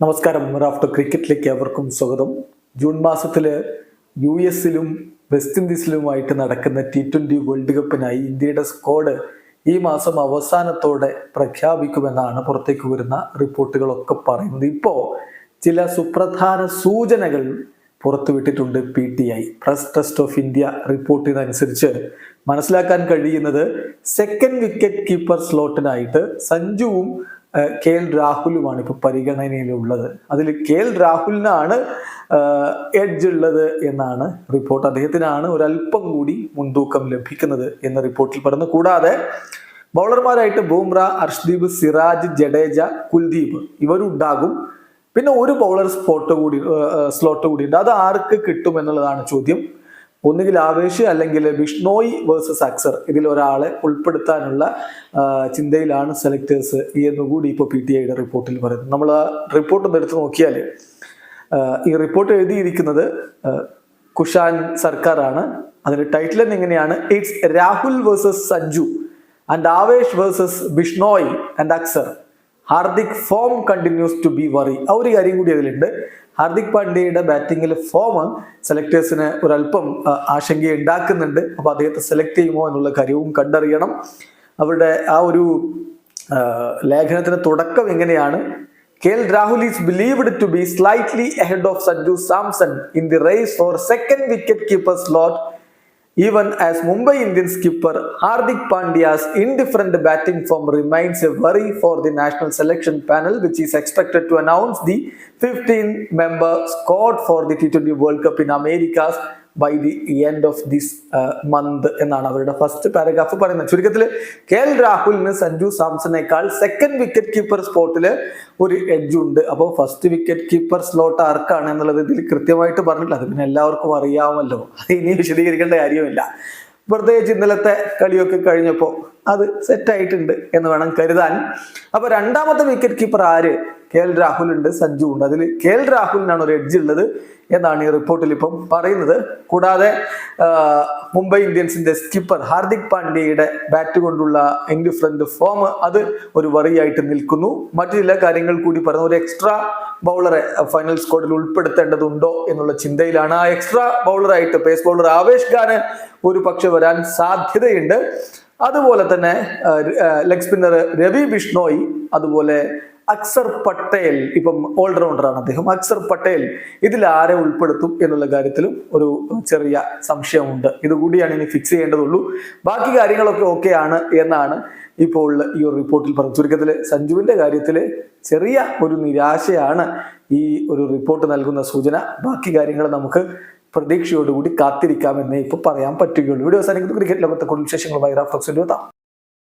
നമസ്കാരം. റാഫ്റ്റർ ക്രിക്കറ്റിലേക്ക് അവർക്കും സ്വാഗതം. ജൂൺ മാസത്തിൽ യു എസിലും വെസ്റ്റ് ഇൻഡീസിലുമായിട്ട് നടക്കുന്ന ടി ട്വന്റി വേൾഡ് കപ്പിനായി ഇന്ത്യയുടെ സ്ക്വാഡ് ഈ മാസം അവസാനത്തോടെ പ്രഖ്യാപിക്കുമെന്നാണ് പുറത്തേക്ക് വരുന്ന റിപ്പോർട്ടുകളൊക്കെ പറയുന്നത്. ഇപ്പോൾ ചില സുപ്രധാന സൂചനകൾ പുറത്തുവിട്ടിട്ടുണ്ട് P T I. Press Trust of India report റിപ്പോർട്ടിനനുസരിച്ച് മനസ്സിലാക്കാൻ കഴിയുന്നത് സെക്കൻഡ് വിക്കറ്റ് കീപ്പർ സ്ലോട്ടിനായിട്ട് സഞ്ജുവും കെ എൽ രാഹുലുമാണ് ഇപ്പോൾ പരിഗണനയിലുള്ളത്. അതിൽ കെ എൽ രാഹുലിനാണ് എഡ്ജ് ഉള്ളത് എന്നാണ് റിപ്പോർട്ട് അദ്ദേഹത്തിനാണ് ഒരല്പം കൂടി മുൻതൂക്കം ലഭിക്കുന്നത് എന്ന റിപ്പോർട്ടിൽ പറയുന്നു. കൂടാതെ ബൗളർമാരായിട്ട് ബൂംറ അർഷ്ദീപ് സിറാജ് ജഡേജ കുൽദീപ് ഇവരുണ്ടാകും. പിന്നെ ഒരു ബൗളർ സ്പോട്ട് കൂടി സ്ലോട്ട് കൂടി ഉണ്ട്. അത് ആർക്ക് കിട്ടും എന്നുള്ളതാണ് ചോദ്യം. ഒന്നുകിൽ ആവേശ് അല്ലെങ്കിൽ ബിഷ്ണോയ് വേഴ്സസ് അക്സർ ഇതിൽ ഒരാളെ ഉൾപ്പെടുത്താനുള്ള ചിന്തയിലാണ് സെലക്ടേഴ്സ് എന്നുകൂടി ഇപ്പോൾ പി ടി ഐയുടെ റിപ്പോർട്ടിൽ പറയുന്നത്. നമ്മൾ ആ റിപ്പോർട്ട് ഒന്ന് എടുത്ത് നോക്കിയാൽ ഈ റിപ്പോർട്ട് എഴുതിയിരിക്കുന്നത് കുഷാൻ സർക്കാരാണ്. അതിന്റെ ടൈറ്റിൽ തന്നെ എങ്ങനെയാണ് it's Rahul versus Sanju and Avesh versus Bishnoi and Axar Hardik form continues to be worry ആ ഒരു കാര്യം കൂടി അതിലുണ്ട്. ഹാർദിക് പാണ്ഡ്യയുടെ ബാറ്റിങ്ങിലെ ഫോം സെലക്ടേഴ്സിന് ഒരല്പം ആശങ്ക ഉണ്ടാക്കുന്നുണ്ട് അപ്പോൾ അദ്ദേഹത്തെ സെലക്ട് ചെയ്യുമോ എന്നുള്ള കാര്യവും കണ്ടറിയണം. അവരുടെ ആ ഒരു ലേഖനത്തിന് തുടക്കം എങ്ങനെയാണ്? K L Rahul is believed to be slightly ahead of Sanju Samson in the race for second wicket keeper slot Even as Mumbai Indians skipper Hardik Pandya's indifferent batting form remains a worry for the national selection panel, which is expected to announce the 15-member squad for the T20 World Cup in Americas by the end of this month എന്നാണ് അവരുടെ first paragraph പറയുന്നത്. ചുരുക്കത്തിൽ K L രാഹുലിന് സഞ്ജു സാംസണേക്കാൾ second wicket keeper സ്പോട്ടിൽ ഒരു edge ഉണ്ട്. അപ്പോൾ ഫസ്റ്റ് വിക്കറ്റ് കീപ്പർ സ്ലോട്ട് ആർക്കാണ് എന്നുള്ളത് ഇതിൽ കൃത്യമായിട്ട് പറഞ്ഞിട്ടില്ല. അത് പിന്നെ എല്ലാവർക്കും അറിയാമല്ലോ. അത് ഇനി വിശദീകരിക്കേണ്ട കാര്യമില്ല. പ്രത്യേകിച്ച് ഇന്നലത്തെ കളിയൊക്കെ കഴിഞ്ഞപ്പോൾ അത് സെറ്റായിട്ടുണ്ട് എന്ന് വേണം കരുതാൻ. അപ്പോൾ രണ്ടാമത്തെ വിക്കറ്റ് കീപ്പർ ആര്? കെ എൽ രാഹുൽ ഉണ്ട് സഞ്ജു ഉണ്ട്. അതിൽ കെ എൽ രാഹുലിനാണ് ഒരു എഡ്ജ് ഉള്ളത് എന്നാണ് ഈ റിപ്പോർട്ടിൽ ഇപ്പം പറയുന്നത്. കൂടാതെ മുംബൈ ഇന്ത്യൻസിന്റെ സ്കിപ്പർ ഹാർദിക് പാണ്ഡ്യയുടെ ബാറ്റ് കൊണ്ടുള്ള ഇൻഡിഫറന്റ് ഫോം അത് ഒരു വറിയായിട്ട് നിൽക്കുന്നു. മറ്റു ചില കാര്യങ്ങൾ കൂടി പറയുന്നു. ഒരു എക്സ്ട്രാ ബൗളറെ ഫൈനൽ സ്ക്വാഡിൽ ഉൾപ്പെടുത്തേണ്ടതുണ്ടോ എന്നുള്ള ചിന്തയിലാണ്. ആ എക്സ്ട്രാ ബൗളറായിട്ട് പേസ് ബൗളർ ആവേശ് ഖാന് ഒരു പക്ഷെ വരാൻ സാധ്യതയുണ്ട്. അതുപോലെ തന്നെ ലെഗ് സ്പിന്നർ രവി ബിഷ്ണോയ് അതുപോലെ അക്സർ പട്ടേൽ ഇപ്പം ഓൾറൗണ്ടറാണ് അദ്ദേഹം. അക്സർ പട്ടേൽ ഇതിൽ ആരെ ഉൾപ്പെടുത്തും എന്നുള്ള കാര്യത്തിലും ഒരു ചെറിയ സംശയമുണ്ട്. ഇതുകൂടിയാണ് ഇനി ഫിക്സ് ചെയ്യേണ്ടതുള്ളൂ. ബാക്കി കാര്യങ്ങളൊക്കെ ഓക്കെ ആണ് എന്നാണ് ഇപ്പോൾ ഈ ഒരു റിപ്പോർട്ടിൽ പറഞ്ഞത്. ചുരുക്കത്തിൽ സഞ്ജുവിന്റെ കാര്യത്തിൽ ചെറിയ ഒരു നിരാശയാണ് ഈ ഒരു റിപ്പോർട്ട് നൽകുന്ന സൂചന. ബാക്കി കാര്യങ്ങൾ നമുക്ക് പ്രതീക്ഷയോടുകൂടി കാത്തിരിക്കാമെന്നേ ഇപ്പോൾ പറയാൻ പറ്റുകയുള്ളൂ. വീഡിയോ സാധിക്കുന്നത് ക്രിക്കറ്റ് ലോകത്തെ കൂടുതൽ വിശേഷങ്ങളുമായി റാഫ്റ്റോക്സിന്റെ എത്താം.